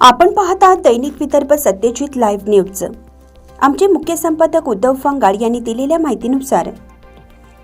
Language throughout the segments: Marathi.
आपण पाहता दैनिक विदर्भ सत्यजित लाईव्ह न्यूज. आमचे मुख्य संपादक उद्धव फंगाड यांनी दिलेल्या माहितीनुसार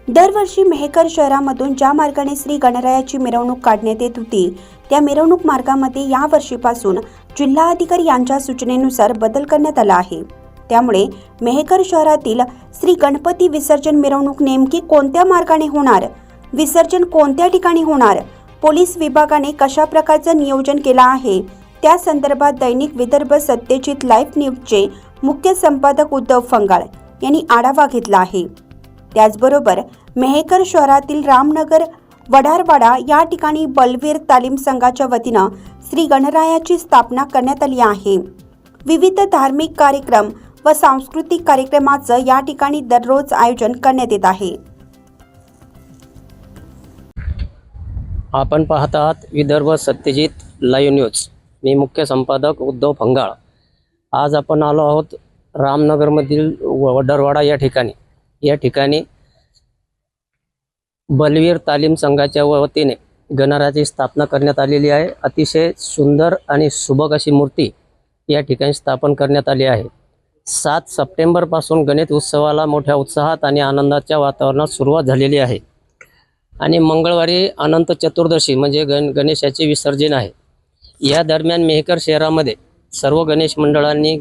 दरवर्षी मेहकर शहरामधून ज्या मार्गाने श्री गणरायाची मिरवणूक काढण्यात येत होती त्या मिरवणूक मार्गामध्ये या वर्षीपासून जिल्हा अधिकारी यांच्या सूचनेनुसार बदल करण्यात आला आहे. त्यामुळे मेहकर शहरातील श्री गणपती विसर्जन मिरवणूक नेमकी कोणत्या मार्गाने होणार विसर्जन कोणत्या ठिकाणी होणार पोलीस विभागाने कशा प्रकारचं नियोजन केलं आहे त्या संदर्भात दैनिक विदर्भ सत्यजित लाईव्ह न्यूजचे मुख्य संपादक उद्धव फंगाळ यांनी आढावा घेतला आहे. त्याचबरोबर मेहकर शहरातील रामनगर वडारवाडा या ठिकाणी बलवीर तालीम संघाच्या वतीनं श्री गणरायाची स्थापना करण्यात आली आहे. विविध धार्मिक कार्यक्रम व सांस्कृतिक कार्यक्रमाचं या ठिकाणी दररोज आयोजन करण्यात येत आहे. आपण पाहत आहात विदर्भ सत्यजित लाईव्ह न्यूज. मी मुख्य संपादक उद्धव फंगाळ. आज आपण आलो आहोत रामनगरमधील व- वडरवाडा या ठिकाणी. या ठिकाणी बलवीर तालीम संघाच्या वतीने गणराची स्थापना करण्यात आलेली आहे. अतिशय सुंदर आणि सुबक अशी मूर्ती या ठिकाणी स्थापन करण्यात आली आहे. सात सप्टेंबरपासून गणेश उत्सवाला मोठ्या उत्साहात आणि आनंदाच्या वातावरणात सुरुवात झालेली आहे. आणि मंगळवारी अनंत चतुर्दशी म्हणजे गण गणेशाचे विसर्जन आहे. या दरम्यान मेहकर शहरामध्ये सर्व गणेश मंडळांनी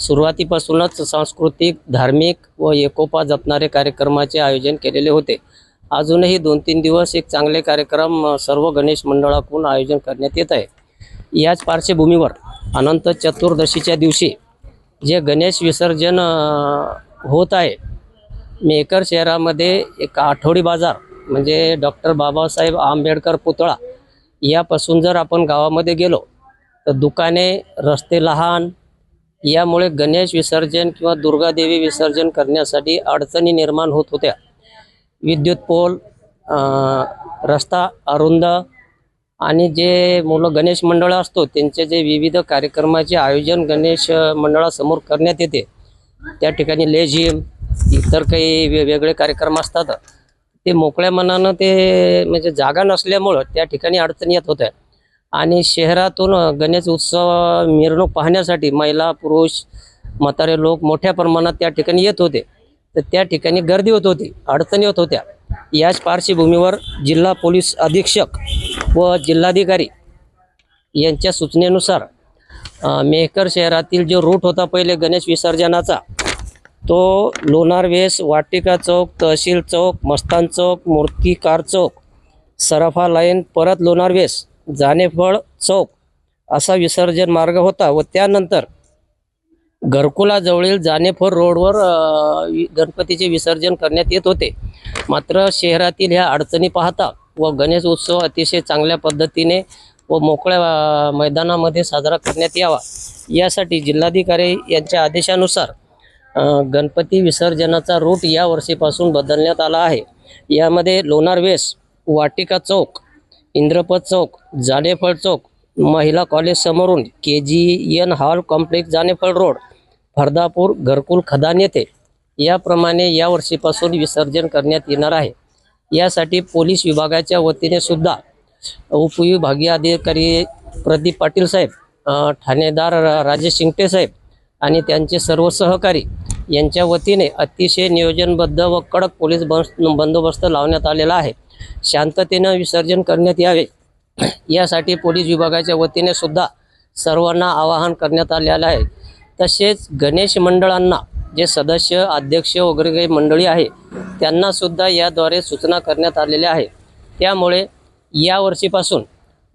सुरुवातीपासूनच सांस्कृतिक धार्मिक व एकोपा जपणारे कार्यक्रमाचे आयोजन केलेले होते. अजूनही दोन तीन दिवस एक चांगले कार्यक्रम सर्व गणेश मंडळाकडून आयोजन करण्यात येत आहे. याच पार्श्वभूमीवर अनंत चतुर्दशीच्या दिवशी जे गणेश विसर्जन होत आहे मेहकर शहरामध्ये एक आठवडी बाजार म्हणजे डॉक्टर बाबासाहेब आंबेडकर पुतळा यापासून जर आपण गावामध्ये गेलो तर दुकाने रस्ते लहान. यामुळे गणेश विसर्जन किंवा दुर्गादेवी विसर्जन करण्यासाठी अडचणी निर्माण होत होत्या. विद्युत पोल रस्ता अरुंद आणि जे मुलं गणेश मंडळ असतो त्यांचे जे विविध कार्यक्रमाचे आयोजन गणेश मंडळासमोर करण्यात येते. त्या ठिकाणी लेझिम इतर काही वेगवेगळे कार्यक्रम असतात. ते मोकळ्या मनानं ते म्हणजे जागा नसल्यामुळं त्या ठिकाणी अडचणी येत होत्या. आणि शहरातून गणेश उत्सव मिरवणूक पाहण्यासाठी महिला पुरुष म्हातारे लोक मोठ्या प्रमाणात त्या ठिकाणी येत होते. तर त्या ठिकाणी गर्दी होत होती अडचणी होत होत्या. याच पार्श्वभूमीवर जिल्हा पोलीस अधीक्षक व जिल्हाधिकारी यांच्या सूचनेनुसार मेहकर शहरातील जो रूट होता पहिले गणेश विसर्जनाचा तो लोणार वेस वाटिका चौक तहसील चौक मस्तान चौक मूर्तिकार चौक सराफा लाईन परत लोणार वेस जानेफळ चौक असा विसर्जन मार्ग होता व त्यानंतर घरकुलाजवळील जानेफळ रोडवर गणपतीचे विसर्जन करण्यात येत होते. मात्र शहरातील ह्या अडचणी पाहता व गणेश उत्सव अतिशय चांगल्या पद्धतीने व मोकळ्या मैदानामध्ये साजरा करण्यात यावा. यासाठी जिल्हाधिकारी यांच्या आदेशानुसार गणपती विसर्जनाचा रूट या वर्षीपासून बदलण्यात आला आहे. यामध्ये लोणार वेस वाटिका चौक इंद्रपद चौक जानेफळ चौक महिला कॉलेज समोरून K G N hall complex Janephal road Fardapur घरकुल खदान येथे. याप्रमाणे या वर्षीपासून विसर्जन करण्यात येणार आहे. यासाठी पोलीस विभागाच्या वतीने सुद्धा उपविभागीय अधिकारी प्रदीप पाटील साहेब ठाणेदार राजेश शिंगटे साहेब आणि त्यांचे सर्व सहकारी यांच्या वतीने अतिशय नियोजनबद्ध व कडक पोलीस बंदोबस्त लावण्यात आलेला आहे. शांततेनं विसर्जन करण्यात यावे. यासाठी पोलीस विभागाच्या वतीने सुद्धा सर्वांना आवाहन करण्यात आलेलं आहे. तसेच गणेश मंडळांना जे सदस्य अध्यक्ष वगैरे काही मंडळी आहे त्यांना सुद्धा याद्वारे सूचना करण्यात आलेल्या आहे. त्यामुळे या वर्षीपासून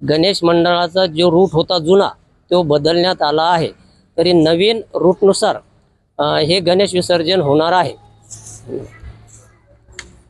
गणेश मंडळाचा जो रूट होता जुना तो बदलण्यात आला आहे. तरी नवीन रूटनुसार हे गणेश विसर्जन होणार आहे.